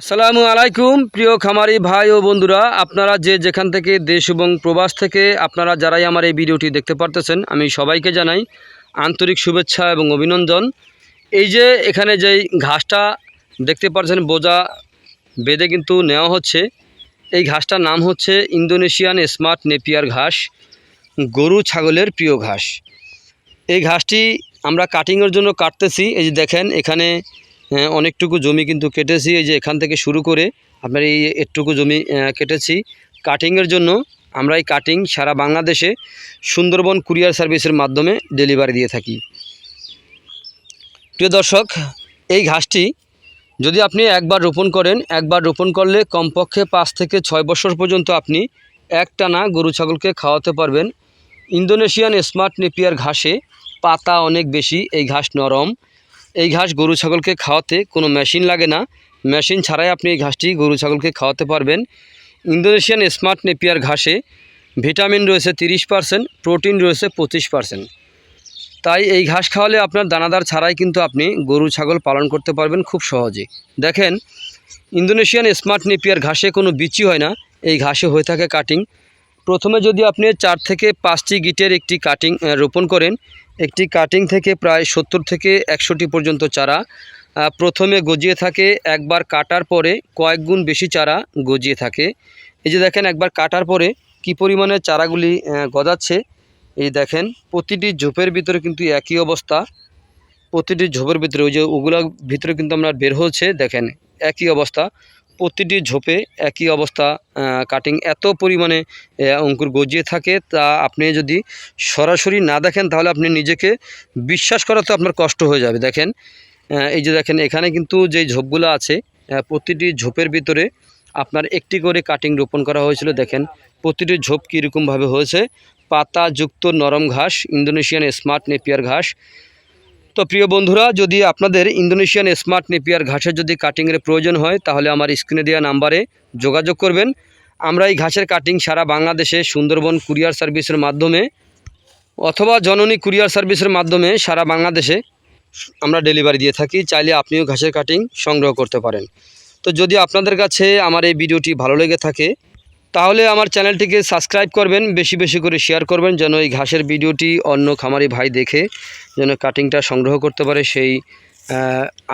আসসালামু আলাইকুম, প্রিয় খামারি ভাই ও বন্ধুরা। আপনারা যে যেখান থেকে দেশ এবং প্রবাস থেকে আপনারা যারাই আমার এই ভিডিওটি দেখতে পারতেছেন, আমি সবাইকে জানাই আন্তরিক শুভেচ্ছা এবং অভিনন্দন। এই যে এখানে যেই ঘাসটা দেখতে পাচ্ছেন বোঝা বেঁধে কিন্তু নেওয়া হচ্ছে। এই ঘাসটার নাম হচ্ছে ইন্দোনেশিয়ান স্মার্ট নেপিয়ার ঘাস, গরু ছাগলের প্রিয় ঘাস। এই ঘাসটি আমরা কাটিংয়ের জন্য কাটতেছি। এই যে দেখেন, এখানে অনেকটুকু জমি কিন্তু কেটেছি। এই যে এখান থেকে শুরু করে আপনার এই একটুকু জমি কেটেছি। কাটিংয়ের জন্য আমরা এই কাটিং সারা বাংলাদেশে সুন্দরবন কুরিয়ার সার্ভিসের মাধ্যমে ডেলিভারি দিয়ে থাকি। প্রিয় দর্শক, এই ঘাসটি যদি আপনি একবার রোপণ করেন, একবার রোপণ করলে কমপক্ষে পাঁচ থেকে ছয় বছর পর্যন্ত আপনি একটানা গরু ছাগলকে খাওয়াতে পারবেন। ইন্দোনেশিয়ান স্মার্ট নেপিয়ার ঘাসে পাতা অনেক বেশি, এই ঘাস নরম। এই ঘাস গরু ছাগলকে খাওয়াতে কোনো মেশিন লাগে না। মেশিন ছাড়াই আপনি এই ঘাসটি গরু ছাগলকে খাওয়াতে পারবেন। ইন্দোনেশিয়ান স্মার্ট নেপিয়ার ঘাসে ভিটামিন রয়েছে তিরিশ পার্সেন্ট, প্রোটিন রয়েছে পঁচিশ পার্সেন্ট। তাই এই ঘাস খাওয়ালে আপনার দানাদার ছাড়াই কিন্তু আপনি গরু ছাগল পালন করতে পারবেন খুব সহজে। দেখেন, ইন্দোনেশিয়ান স্মার্ট নেপিয়ার ঘাসে কোনো বিচি হয় না। এই ঘাসে হয়ে থাকে কাটিং। প্রথমে যদি আপনি চার থেকে পাঁচটি গিটের একটি কাটিং রোপণ করেন, একটি কাটিং থেকে প্রায় সত্তর থেকে একশোটি পর্যন্ত চারা প্রথমে গজিয়ে থাকে, একবার কাটার পরে কয়েক গুণ বেশি চারা গজিয়ে থাকে। এই যে দেখেন, একবার কাটার পরে কি পরিমাণে চারাগুলি গজাচ্ছে, এই দেখেন, প্রতিটি ঝোপের ভিতরে কিন্তু একই অবস্থা। প্রতিটি ঝোপের ভিতরে, ওই যে ওগুলোর ভিতরে কিন্তু আমরা বের হচ্ছে, দেখেন, একই অবস্থা। প্রতিটি ঝোপে একই অবস্থা কাটিং এত পরিমাণে অঙ্কুর গজিয়ে থাকে, তা আপনি যদি সরাসরি না দেখেন, তাহলে আপনি নিজেকে বিশ্বাস করাতে আপনার কষ্ট হয়ে যাবে। দেখেন এই যে দেখেন, এখানে কিন্তু যে ঝোপগুলো আছে প্রতিটি ঝোপের ভিতরে আপনার একটি করে কাটিং রোপণ করা হয়েছিল। দেখেন, প্রতিটি ঝোপ কীরকমভাবে হয়েছে? পাতাযুক্ত নরম ঘাস, ইন্দোনেশিয়ান স্মার্ট নেপিয়ার ঘাস তো প্রিয় বন্ধুরা, যদি আপনাদের ইন্দোনেশিয়ান স্মার্ট নেপিয়ার ঘাসের যদি কাটিংয়ের প্রয়োজন হয়, তাহলে আমার স্ক্রিনে দেওয়া নাম্বারে যোগাযোগ করবেন। আমরা এই ঘাসের কাটিং সারা বাংলাদেশে সুন্দরবন কুরিয়ার সার্ভিসের মাধ্যমে অথবা জননী কুরিয়ার সার্ভিসের মাধ্যমে সারা বাংলাদেশে আমরা ডেলিভারি দিয়ে থাকি। চাইলে আপনিও ঘাসের কাটিং সংগ্রহ করতে পারেন। তো যদি আপনাদের কাছে আমার এই ভিডিওটি ভালো লেগে থাকে তাহলে আমার চ্যানেলটিকে সাবস্ক্রাইব করবেন, বেশি বেশি করে শেয়ার করবেন, যেন এই ঘাসের ভিডিওটি অন্য খামারি ভাই দেখে যেন কাটিংটা সংগ্রহ করতে পারে সেই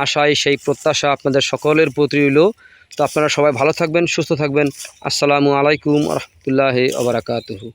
আশায়, সেই প্রত্যাশা আপনাদের সকলের প্রতি রইল। তো আপনারা সবাই ভালো থাকবেন, সুস্থ থাকবেন। আসসালামু আলাইকুম রহমতুল্লাহ আবরাকাতহু